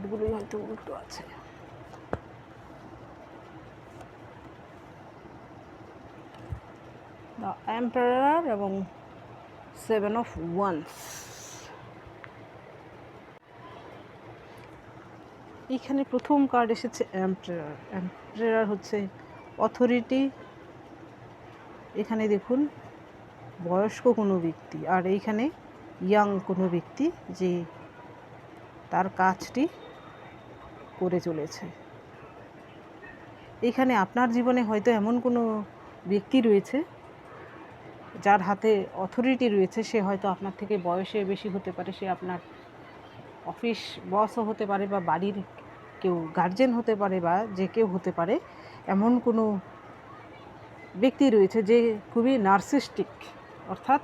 কার্ডগুলোই হয়তো উল্টো আছে। দ্য এম্পায়ার এবং সেভেন অফ ওয়ান্স এখানে প্রথম কার্ড এসেছে এম্পায়ার এম্পায়ার হচ্ছে অথরিটি এখানে দেখুন, বয়স্ক কোনো ব্যক্তি। আর এইখানে ইয়াং কোনো ব্যক্তি যে তার কাজটি করে চলেছে। এখানে আপনার জীবনে হয়তো এমন কোনো ব্যক্তি রয়েছে, যার হাতে অথরিটি রয়েছে, সে হয়তো আপনার থেকে বয়সে বেশি হতে পারে, সে আপনার অফিস বসও হতে পারে বা বাড়ির কেউ গার্জেন হতে পারে বা যে কেউ হতে পারে, এমন কোনো ব্যক্তি রয়েছে যে খুবই নার্সিস্টিক অর্থাৎ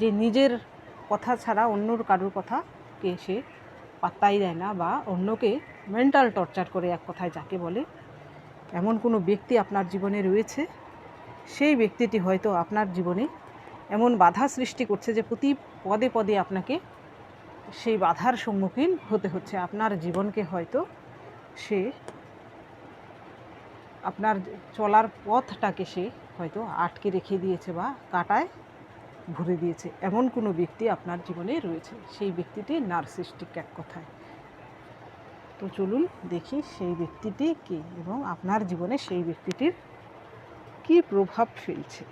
যে নিজের কথা ছাড়া অন্যর কারোর কথাকে সে পাত্তাই দেয় না বা অন্যকে মেন্টাল টর্চার করে এক কথায় যাকে বলে, এমন কোনো ব্যক্তি আপনার জীবনে রয়েছে? সেই ব্যক্তিটি হয়তো আপনার জীবনে এমন বাধা সৃষ্টি করছে যে প্রতি পদে পদে আপনাকে সেই বাধার সম্মুখীন হতে হচ্ছে। আপনার জীবনকে হয়তো সে আপনার চলার পথটাকে সে হয়তো আটকে রেখে দিয়েছে বা কাটায় ভরে দিয়েছে। এমন কোনো ব্যক্তি আপনার জীবনে রয়েছে। সেই ব্যক্তিটি নার্সিস্টিক এক কথায়। তো চলুন দেখি সেই ব্যক্তিটি কে এবং আপনার জীবনে সেই ব্যক্তিটির কি প্রভাব ফেলছে।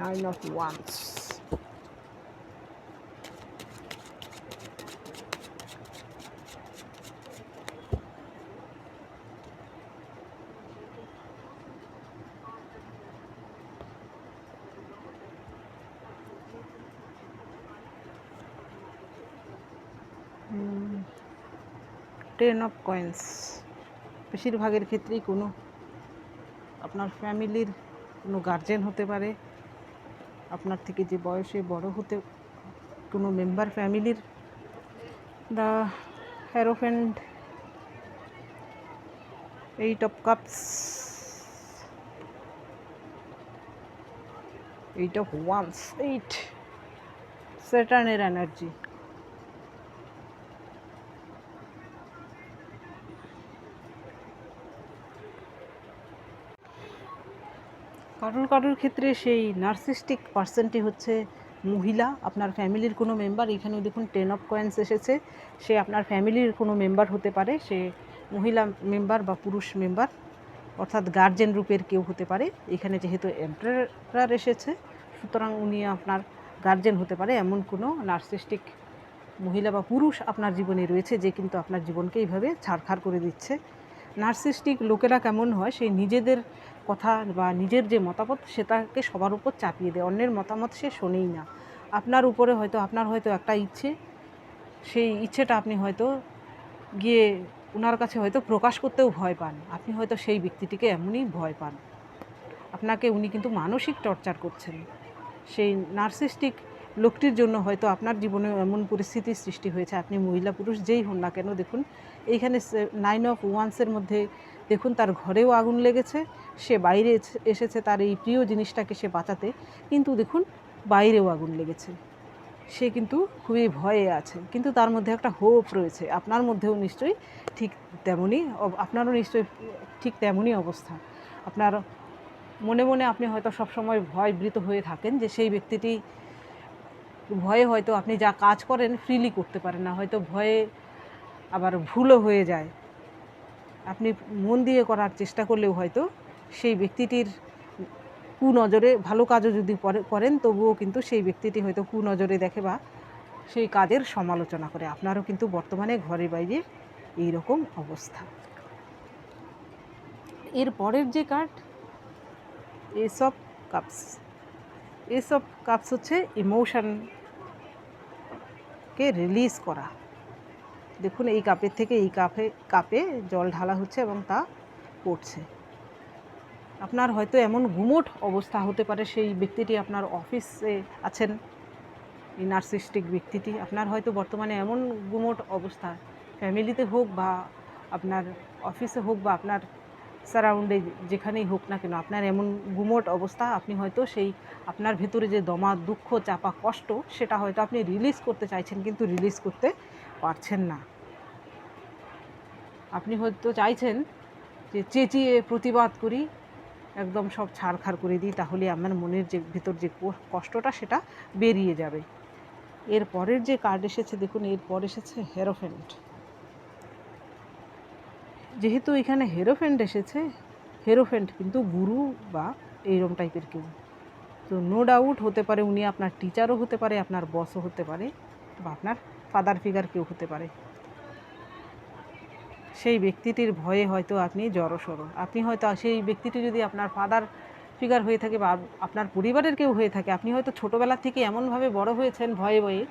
Nine of wands ten of coins বেশিরভাগের ক্ষেত্রেই কোনো আপনার ফ্যামিলির কোনো গার্জেন হতে পারে। আপনার থেকে যে বয়সে বড় হতে কোনো মেম্বার ফ্যামিলির the hierophant eight of cups eight of wands eight স্যাটার্নের energy কারোর কারোর ক্ষেত্রে সেই নার্সিস্টিক পার্সনটি হচ্ছে মহিলা। আপনার ফ্যামিলির কোনো মেম্বার এখানেও দেখুন টেন অফ কয়েন্স এসেছে। সে আপনার ফ্যামিলির কোনো মেম্বার হতে পারে। সে মহিলা মেম্বার বা পুরুষ মেম্বার অর্থাৎ গার্জেন রূপের কেউ হতে পারে। এখানে যেহেতু এম্পায়ার এসেছে, সুতরাং উনি আপনার গার্জেন হতে পারে। এমন কোনো নার্সিস্টিক মহিলা বা পুরুষ আপনার জীবনে রয়েছে, যে কিন্তু আপনার জীবনকে এইভাবে ছাড়খাড় করে দিচ্ছে। নার্সিস্টিক লোকেরা কেমন হয়, সেই নিজেদের কথা বা নিজের যে মতামত, সেটাকে সবার উপর চাপিয়ে দেয়। অন্যের মতামত সে শোনেই না। আপনার উপরে হয়তো, আপনার হয়তো একটা ইচ্ছে, সেই ইচ্ছেটা আপনি হয়তো গিয়ে ওনার কাছে হয়তো প্রকাশ করতেও ভয় পান। আপনি হয়তো সেই ব্যক্তিটিকে এমনই ভয় পান। আপনাকে উনি কিন্তু মানসিক টর্চার করছেন। সেই নার্সিস্টিক লোকটির জন্য হয়তো আপনার জীবনে এমন পরিস্থিতির সৃষ্টি হয়েছে, আপনি মহিলা পুরুষ যেই হন না কেন দেখুন, এইখানে নাইন অফ ওয়ান্সের মধ্যে দেখুন তার ঘরেও আগুন লেগেছে, সে বাইরে এসেছে তার এই প্রিয় জিনিসটাকে সে বাঁচাতে, কিন্তু দেখুন বাইরেও আগুন লেগেছে। সে কিন্তু খুবই ভয়ে আছে, কিন্তু তার মধ্যে একটা হোপ রয়েছে, আপনার মধ্যেও নিশ্চয়ই ঠিক তেমনই আপনারও নিশ্চয়ই ঠিক তেমনই অবস্থা। আপনার মনে মনে আপনি হয়তো সবসময় ভয়ভীত হয়ে থাকেন যে সেই ব্যক্তিটি ভয়ে হয়তো আপনি যা কাজ করেন ফ্রিলি করতে পারেন না, হয়তো ভয়ে আবার ভুলও হয়ে যায়। আপনি মন দিয়ে করার চেষ্টা করলেও হয়তো সেই ব্যক্তিটির কুনজরে ভালো কাজও যদি করেন, তবুও কিন্তু সেই ব্যক্তিটি হয়তো কুনজরে দেখে বা সেই কাজের সমালোচনা করে। আপনারও কিন্তু বর্তমানে ঘরে বাইরে এই রকম অবস্থা। এর পরের যে কার্ড এসব কাপস এসব কাপস হচ্ছে ইমোশনকে রিলিজ করা। দেখুন, এই কাপের থেকে এই কাপে কাপে জল ঢালা হচ্ছে এবং তা পড়ছে। আপনার হয়তো এমন ঘুমোট অবস্থা হতে পারে, সেই ব্যক্তিটি আপনার অফিসে আছেন, এই নার্সিস্টিক ব্যক্তিটি। আপনার হয়তো বর্তমানে এমন ঘুমোট অবস্থা ফ্যামিলিতে হোক বা আপনার অফিসে হোক বা আপনার সারাউন্ডে যেখানেই হোক না কেন, আপনার এমন গুমোট অবস্থা, আপনি হয়তো সেই আপনার ভেতরে যে দমা, দুঃখ, চাপা, কষ্ট, সেটা হয়তো আপনি রিলিজ করতে চাইছেন কিন্তু রিলিজ করতে পারছেন না। আপনি হয়তো চাইছেন যে চেঁচিয়ে প্রতিবাদ করি, একদম সব ছাড়খাড় করে দিই, তাহলে আমার মনের যে ভেতর যে কষ্টটা সেটা বেরিয়ে যাবে। এর পরের যে কার্ড এসেছে, দেখুন এরপর এসেছে হেরোফেন্ট যেহেতু এখানে হেরোফেন্ট এসেছে হেরোফেন্ট কিন্তু গুরু বা এইরকম টাইপের কেউ। তো নো ডাউট হতে পারে উনি আপনার টিচারও হতে পারে, আপনার বসও হতে পারে বা আপনার ফাদার ফিগার কেউ হতে পারে। সেই ব্যক্তিটির ভয়ে হয়তো আপনি জড়সড়। আপনি হয়তো সেই ব্যক্তিটি যদি আপনার ফাদার ফিগার হয়ে থাকে বা আপনার পরিবারের কেউ হয়ে থাকে, আপনি হয়তো ছোটোবেলা থেকে এমনভাবে বড় হয়েছেন, ভয়ে ভয়ে,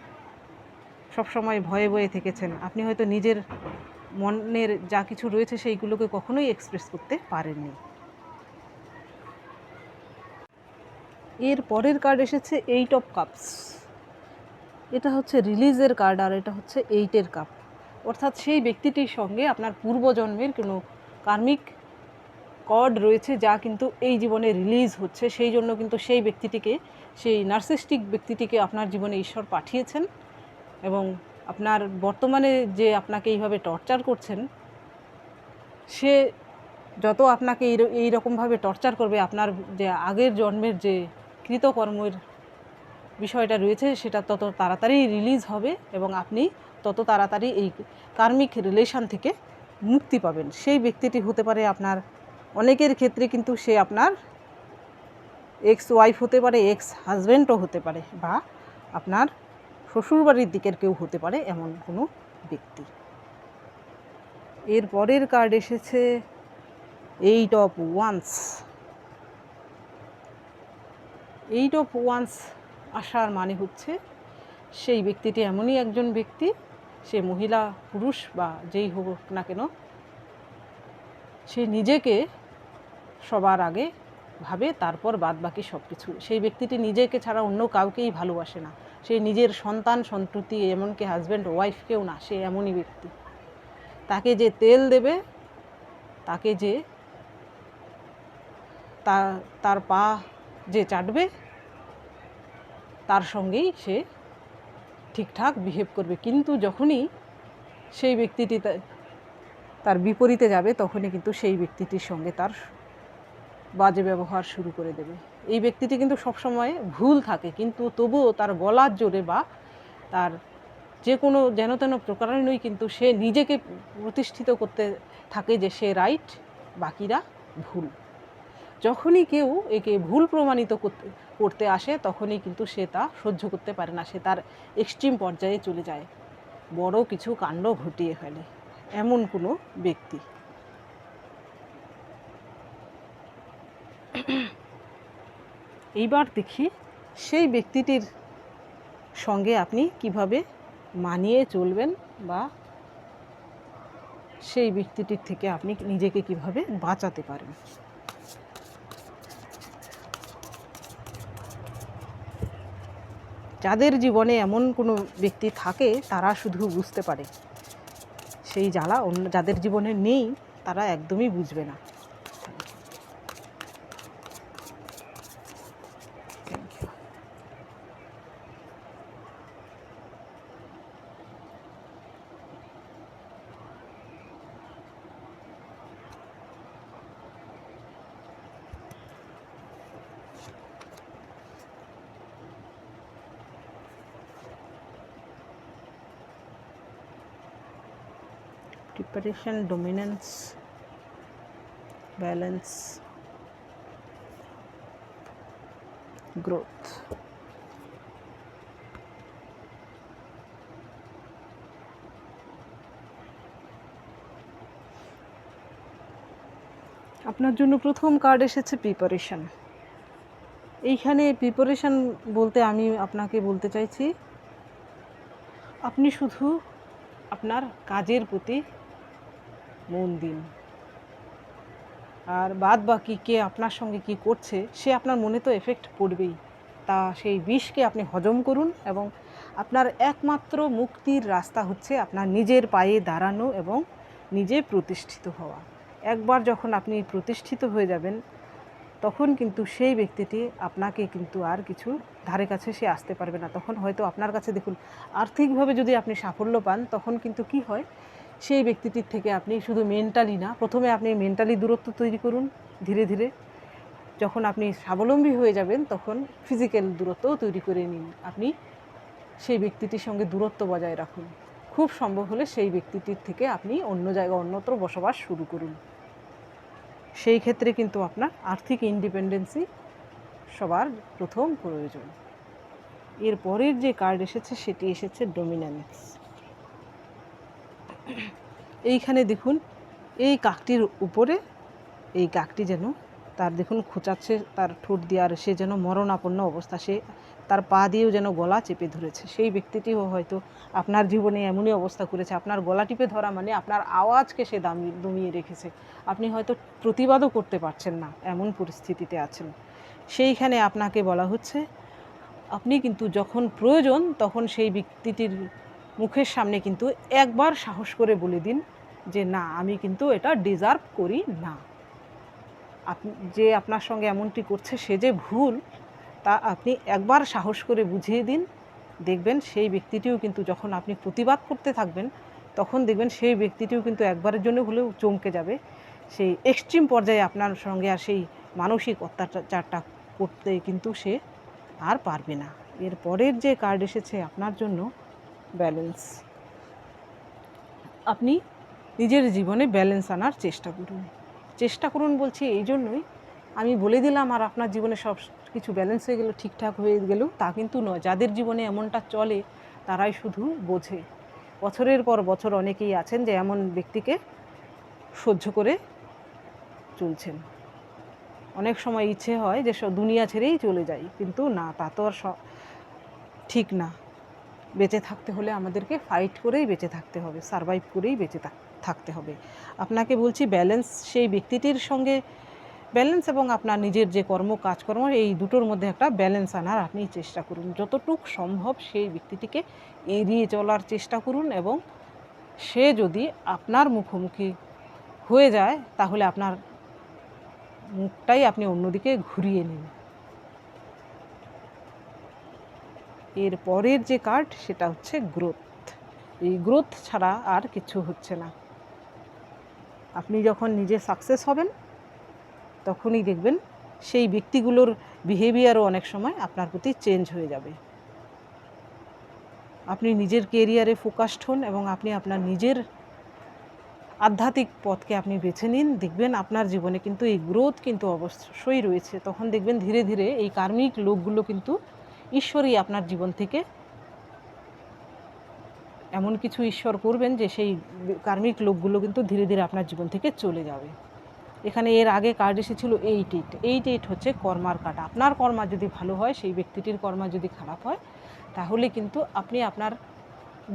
সবসময় ভয়ে ভয়ে থেকেছেন। আপনি হয়তো নিজের মনের যা কিছু রয়েছে সেইগুলোকে কখনোই এক্সপ্রেস করতে পারেননি। এর পরের কার্ড এসেছে এইট অফ কাপস এটা হচ্ছে রিলিজের কার্ড আর এটা হচ্ছে এইটের কাপ অর্থাৎ সেই ব্যক্তিটির সঙ্গে আপনার পূর্বজন্মের কোনো কার্মিক কর্ড রয়েছে যা কিন্তু এই জীবনে রিলিজ হচ্ছে। সেই জন্য কিন্তু সেই ব্যক্তিটিকে, সেই নার্সিস্টিক ব্যক্তিটিকে আপনার জীবনে ঈশ্বর পাঠিয়েছেন এবং আপনার বর্তমানে যে আপনাকে এইভাবে টর্চার করছেন, সে যত আপনাকে এই রকমভাবে টর্চার করবে, আপনার যে আগের জন্মের যে কৃতকর্মের বিষয়টা রয়েছে, সেটা তত তাড়াতাড়ি রিলিজ হবে এবং আপনি তত তাড়াতাড়ি এই কার্মিক রিলেশন থেকে মুক্তি পাবেন। সেই ব্যক্তিটি হতে পারে আপনার অনেকের ক্ষেত্রে কিন্তু সে আপনার এক্স ওয়াইফ হতে পারে এক্স হাজব্যান্ডও হতে পারে বা আপনার শ্বশুরবাড়ির দিকের কেউ হতে পারে এমন কোনো ব্যক্তি। এর পরের কার্ড এসেছে eight of wands eight of wands আসার মানে হচ্ছে সেই ব্যক্তিটি এমনই একজন ব্যক্তি, সে মহিলা, পুরুষ বা যেই হোক না কেন, সে নিজেকে সবার আগে ভাবে, তারপর বাদ বাকি সব কিছু সেই ব্যক্তিটি নিজেকে ছাড়া অন্য কাউকেই ভালোবাসে না। সে নিজের সন্তান, সন্ততি, এমনকি হাজব্যান্ড ওয়াইফকেও না, সে এমনই ব্যক্তি। তাকে যে তেল দেবে, তাকে যে তার পা যে চাটবে, তার সঙ্গেই সে ঠিকঠাক বিহেভ করবে। কিন্তু যখনই সেই ব্যক্তিটি তার বিপরীতে যাবে, তখনই কিন্তু সেই ব্যক্তিটির সঙ্গে তার বাজে ব্যবহার শুরু করে দেবে। এই ব্যক্তিটি কিন্তু সবসময় ভুল থাকে, কিন্তু তবুও তার গলার জোরে বা তার যে কোনো যেন তেন প্রকারেণই কিন্তু সে নিজেকে প্রতিষ্ঠিত করতে থাকে যে সে রাইট বাকিরা ভুল। যখনই কেউ একে ভুল প্রমাণিত করতে করতে আসে, তখনই কিন্তু সে তা সহ্য করতে পারে না, সে তার এক্সট্রিম পর্যায়ে চলে যায়। বড় কিছু কাণ্ড ঘটিয়ে ফেলে, এমন কোনো ব্যক্তি। এইবার দেখি সেই ব্যক্তিটির সঙ্গে আপনি কীভাবে মানিয়ে চলবেন বা সেই ব্যক্তিটির থেকে আপনি নিজেকে কীভাবে বাঁচাতে পারেন। যাদের জীবনে এমন কোনো ব্যক্তি থাকে, তারা শুধু বুঝতে পারে। সেই জ্বালা অন্য, যাদের জীবনে নেই, তারা একদমই বুঝবে না। প্রিপারেশন ডোমিনেন্স ব্যালেন্স গ্রোথ আপনার জন্য প্রথম কার্ড এসেছে প্রিপারেশন এইখানে প্রিপারেশন বলতে আমি আপনাকে বলতে চাইছি, আপনি শুধু আপনার কাজের প্রতি মন দিন। আর বাদ বাকি কে আপনার সঙ্গে কি করছে, সে আপনার মনে তো এফেক্ট পড়বেই। তা সেই বিষকে আপনি হজম করুন এবং আপনার একমাত্র মুক্তির রাস্তা হচ্ছে আপনার নিজের পায়ে দাঁড়ানো এবং নিজে প্রতিষ্ঠিত হওয়া। একবার যখন আপনি প্রতিষ্ঠিত হয়ে যাবেন, তখন কিন্তু সেই ব্যক্তিটি আপনাকে কিন্তু আর কিছু ধারে কাছে সে আসতে পারবে না। তখন হয়তো আপনার কাছে দেখুন, আর্থিকভাবে যদি আপনি সাফল্য পান, তখন কিন্তু কি হয় সেই ব্যক্তিটির থেকে আপনি শুধু মেন্টালি না, প্রথমে আপনি মেন্টালি দূরত্ব তৈরি করুন ধীরে ধীরে। যখন আপনি স্বাবলম্বী হয়ে যাবেন, তখন ফিজিক্যাল দূরত্বও তৈরি করে নিন। আপনি সেই ব্যক্তিটির সঙ্গে দূরত্ব বজায় রাখুন। খুব সম্ভব হলে সেই ব্যক্তিটির থেকে আপনি অন্য জায়গায় অন্যত্র বসবাস শুরু করুন। সেই ক্ষেত্রে কিন্তু আপনার আর্থিক ইন্ডিপেন্ডেন্সি সবার প্রথম প্রয়োজন। এর পরের যে কার্ড এসেছে, সেটি এসেছে ডোমিনেন্স এইখানে দেখুন, এই কাকটির উপরে এই কাকটি যেন তার দেখুন খোঁচাচ্ছে, তার ঠোঁট দিয়ে, আর সে যেন মরণাপন্ন অবস্থা, সে তার পা দিয়েও যেন গলা চেপে ধরেছে। সেই ব্যক্তিটিও হয়তো আপনার জীবনে এমনই অবস্থা করেছে, আপনার গলা টিপে ধরা মানে আপনার আওয়াজকে সে দামি, দমিয়ে রেখেছে। আপনি হয়তো প্রতিবাদও করতে পারছেন না, এমন পরিস্থিতিতে আছেন। সেইখানে আপনাকে বলা হচ্ছে, আপনি কিন্তু যখন প্রয়োজন তখন সেই ব্যক্তিটির মুখের সামনে কিন্তু একবার সাহস করে বলে দিন যে, না, আমি কিন্তু এটা ডিজার্ভ করি না। আপনি যে আপনার সঙ্গে এমনটি করছে, সে যে ভুল, তা আপনি একবার সাহস করে বুঝিয়ে দিন। দেখবেন সেই ব্যক্তিটিও কিন্তু যখন আপনি প্রতিবাদ করতে থাকবেন, তখন দেখবেন সেই ব্যক্তিটিও কিন্তু একবারের জন্য হলেও চমকে যাবে। সেই এক্সট্রিম পর্যায়ে আপনার সঙ্গে আর সেই মানসিক অত্যাচারটা করতে কিন্তু সে আর পারবে না। এর পরের যে কার্ড এসেছে আপনার জন্য ব্যালেন্স আপনি নিজের জীবনে ব্যালেন্স আনার চেষ্টা করুন। চেষ্টা করুন বলছি এই জন্যই আমি বলে দিলাম আর আপনার জীবনে সব কিছু ব্যালেন্স হয়ে গেল, ঠিকঠাক হয়ে গেল, তা কিন্তু নয়। যাদের জীবনে এমনটা চলে, তারাই শুধু বোঝে। বছরের পর বছর অনেকেই আছেন যে এমন ব্যক্তিকে সহ্য করে চলছেন। অনেক সময় ইচ্ছে হয় যে সব দুনিয়া ছেড়েই চলে যাই, কিন্তু না, তা তো আর ঠিক না। বেঁচে থাকতে হলে আমাদেরকে ফাইট করেই বেঁচে থাকতে হবে সারভাইভ করেই বেঁচে থাক- থাকতে হবে। আপনাকে বলছি ব্যালেন্স সেই ব্যক্তিটির সঙ্গে ব্যালেন্স এবং আপনার নিজের যে কর্ম, কাজকর্ম, এই দুটোর মধ্যে একটা ব্যালেন্স আনার আপনি চেষ্টা করুন। যতটুক সম্ভব সেই ব্যক্তিটিকে এড়িয়ে চলার চেষ্টা করুন এবং সে যদি আপনার মুখোমুখি হয়ে যায়, তাহলে আপনার মুখটাই আপনি অন্যদিকে ঘুরিয়ে নিন। এর পরের যে কার্ড সেটা হচ্ছে গ্রোথ এই গ্রোথ ছাড়া আর কিছু হচ্ছে না। আপনি যখন নিজে সাকসেস হবেন, তখনই দেখবেন সেই ব্যক্তিগুলোর বিহেভিয়ারও অনেক সময় আপনার প্রতি চেঞ্জ হয়ে যাবে। আপনি নিজের কেরিয়ারে ফোকাসড হন এবং আপনি আপনার নিজের আধ্যাত্মিক পথকে আপনি বেছে নিন, দেখবেন আপনার জীবনে কিন্তু এই গ্রোথ কিন্তু অবশ্যই রয়েছে। তখন দেখবেন ধীরে ধীরে এই কার্মিক লোকগুলো কিন্তু ঈশ্বরই আপনার জীবন থেকে এমন কিছু ঈশ্বর করবেন যে সেই কার্মিক লোকগুলো কিন্তু ধীরে ধীরে আপনার জীবন থেকে চলে যাবে। এখানে এর আগে কার্ড এসেছিল এইট এইট এইট এইট হচ্ছে কর্মার কাটা। আপনার কর্মা যদি ভালো হয়, সেই ব্যক্তিটির কর্মা যদি খারাপ হয়, তাহলে কিন্তু আপনি আপনার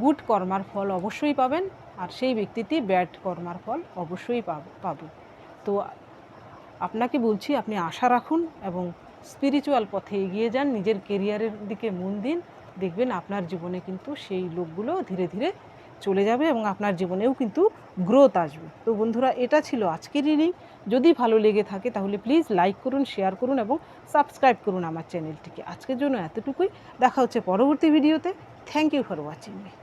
গুড কর্মার ফল অবশ্যই পাবেন আর সেই ব্যক্তিটি ব্যাড কর্মার ফল অবশ্যই পাব। তো আপনাকে বলছি, আপনি আশা রাখুন এবং স্পিরিচুয়াল পথে এগিয়ে যান, নিজের কেরিয়ারের দিকে মন দিন, দেখবেন আপনার জীবনে কিন্তু সেই লোকগুলো ধীরে ধীরে চলে যাবে এবং আপনার জীবনেও কিন্তু গ্রোথ আসবে। তো বন্ধুরা, এটা ছিল আজকের রিডিং যদি ভালো লেগে থাকে তাহলে প্লিজ লাইক করুন শেয়ার করুন এবং সাবস্ক্রাইব করুন আমার চ্যানেলটিকে আজকের জন্য এতটুকুই। দেখা হচ্ছে পরবর্তী ভিডিওতে thank you for watching me